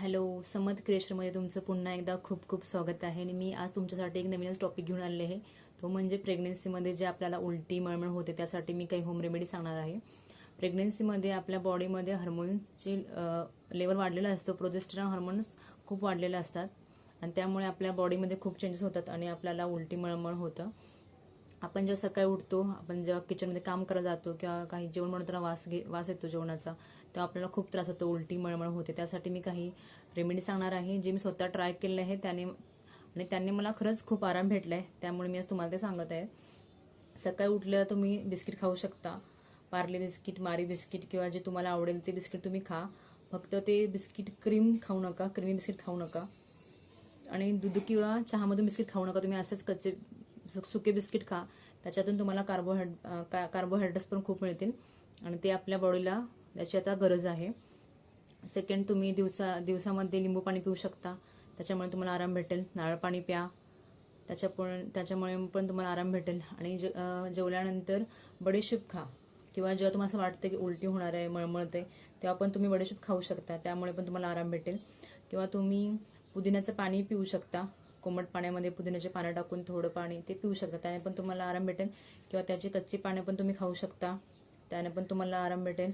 Hello समत क्रिएशनमध्ये तुमचं पुन्हा एकदा खूप खूप स्वागत आहे आणि मी आज तुमच्यासाठी एक नवीनच टॉपिक घेऊन आलेले आहे. तो म्हणजे प्रेग्नेन्सीमध्ये जे आपल्याला उलटी मळमळ होते त्यासाठी मी काही होम रेमेडी सांगणार आहे. प्रेग्नेन्सीमध्ये आपल्या बॉडीमध्ये हार्मोन्सची लेवल वाढलेला असतो. प्रोजेस्टर हार्मोन्स खूप वाढलेले असतात. आणि त्यामुळे आपल्या बॉडीमध्ये खूप चेंजेस होतात आणि आपल्याला उलटी मळमळ होतं. आपण जेव्हा सकाळी उठतो आपण जेव्हा किचनमध्ये काम करायला जातो किंवा काही जेवण बनवताना वास घे वास येतो जेवणाचा तेव्हा आपल्याला खूप त्रास होतो उलटी मळमळ होते. त्यासाठी मी काही रेमेडी सांगणार आहे जे मी स्वतः ट्राय केले आहे. त्याने आणि त्यांनी मला खरंच खूप आराम भेटला आहे त्यामुळे मी आज तुम्हाला ते सांगत आहे. सकाळी उठल्यावर तुम्ही बिस्किट खाऊ शकता. पार्ले बिस्किट मारी बिस्किट किंवा जे तुम्हाला आवडेल ते बिस्किट तुम्ही खा. फक्त ते बिस्किट क्रीम खाऊ नका क्रीमी बिस्किट खाऊ नका. आणि दूध किंवा चहामधून बिस्किट खाऊ नका. तुम्ही असंच कच्चे सुके बिस्किट खा. त्याच्यातून तुम्हाला कार्बोहायड का कार्बोहायड्रेट्स पण खूप मिळतील. आणि ते आपल्या बॉडीला त्याची आता गरज आहे. सेकंड तुम्ही दिवसा दिवसामध्ये लिंबू पाणी पिऊ शकता. त्याच्यामुळे तुम्हाला आराम भेटेल. नारळ पाणी प्या. त्याच्या पण त्याच्यामुळे पण तुम्हाला आराम भेटेल. आणि जे जेवल्यानंतर बडीशेप खा. किंवा जेव्हा तुम्हाला असं वाटतं की उलटी होणार आहे मळमळते तेव्हा पण तुम्ही बडीशेप खाऊ शकता. त्यामुळे पण तुम्हाला आराम भेटेल. किंवा तुम्ही पुदिन्याचं पाणी पिऊ शकता. कोमट पाण्यामध्ये पुदिन्याचे पानं टाकून थोडं पाणी ते पिऊ शकता. त्याने पण तुम्हाला आराम भेटेल किंवा त्याची कच्ची पाने पण तुम्ही खाऊ शकता. त्याने पण तुम्हाला आराम भेटेल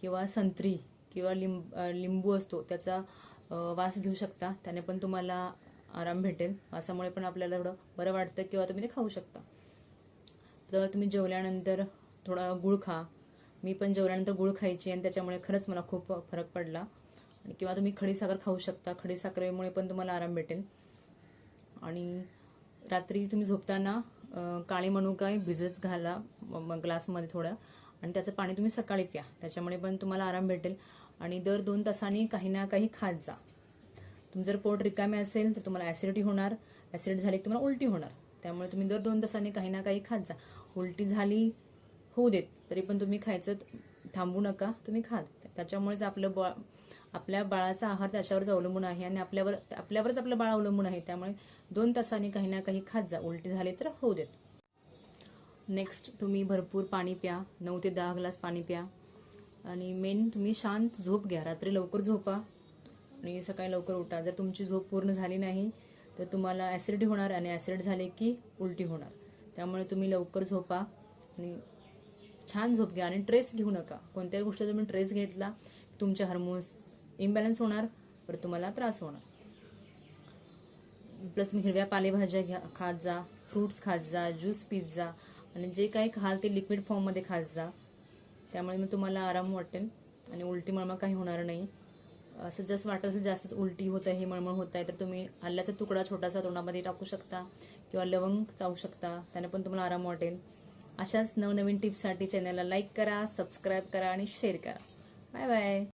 किंवा संत्री किंवा लिंब लिंबू असतो त्याचा वास घेऊ शकता. त्याने पण तुम्हाला आराम भेटेल. वासामुळे पण आपल्याला थोडं बरं वाटतं किंवा तुम्ही ते खाऊ शकता. तर तुम्ही जेवल्यानंतर थोडा गुळ खा. मी पण जेवल्यानंतर गुळ खायची आणि त्याच्यामुळे खरंच मला खूप फरक पडला. आणि किंवा तुम्ही खडीसाखर खाऊ शकता. खडीसाखरेमुळे पण तुम्हाला आराम भेटेल. आणि रात्री तुम्ही झोपताना काळी मनुका भिजत घाला ग्लासमध्ये थोडं आणि त्याचं पाणी तुम्ही सकाळी प्या. त्याच्यामुळे पण तुम्हाला आराम भेटेल आणि दर दोन तासांनी काही ना काही खात जा. तुमचं जर पोट रिकामे असेल तर तुम्हाला ॲसिडिटी होणार ऍसिडिटी झाली की तुम्हाला उलटी होणार. त्यामुळे तुम्ही दर दोन तासांनी काही ना काही खात जा. उलटी झाली होऊ देत तरी पण तुम्ही खायचं थांबू नका तुम्ही खा त्याच्यामुळेच आपलं बा आपल्या बाळाचा आहार त्याच्यावरच अवलंबून आहे आणि आपल्यावर आपल्यावरच आपलं बाळ अवलंबून आहे. त्यामुळे दोन तासांनी काही ना काही खात जा. उलटी झाली तर होऊ देत. नेक्स्ट तुम्ही भरपूर पाणी प्या. नऊ ते दहा ग्लास पाणी प्या. आणि मेन तुम्ही शांत झोप घ्या. रात्री लवकर झोपा आणि सकाळी लवकर उठा. जर तुमची झोप पूर्ण झाली नाही तर तुम्हाला ॲसिडिटी होणार आणि ॲसिड झाले की उलटी होणार. त्यामुळे तुम्ही लवकर झोपा आणि छान झोप घ्या आणि ट्रेस घेऊ नका. कोणत्याही गोष्टीचा तुम्ही ट्रेस घेतला तुमचे हार्मोन्स इम्बॅलन्स होणार तर तुम्हाला त्रास होणार. प्लस तुम्ही हिरव्या पालेभाज्या घ्या खात जा फ्रुट्स खात जा ज्यूस पीत जा आणि जे काही खाल ते लिक्विड फॉर्ममध्ये खात जा. त्यामुळे मग तुम्हाला आराम वाटेल आणि उलटी मळमळ काही होणार नाही. असं जसं वाटत असेल जास्तच उलटी होत आहे मळमळ होत आहे तर तुम्ही आल्याचा तुकडा छोटासा तोंडामध्ये टाकू शकता किंवा लवंग चावू शकता त्याने पण तुम्हाला आराम वाटेल. अशाच नवनवीन टिप्ससाठी चॅनलला लाईक करा सबस्क्राईब करा आणि शेअर करा. Bye bye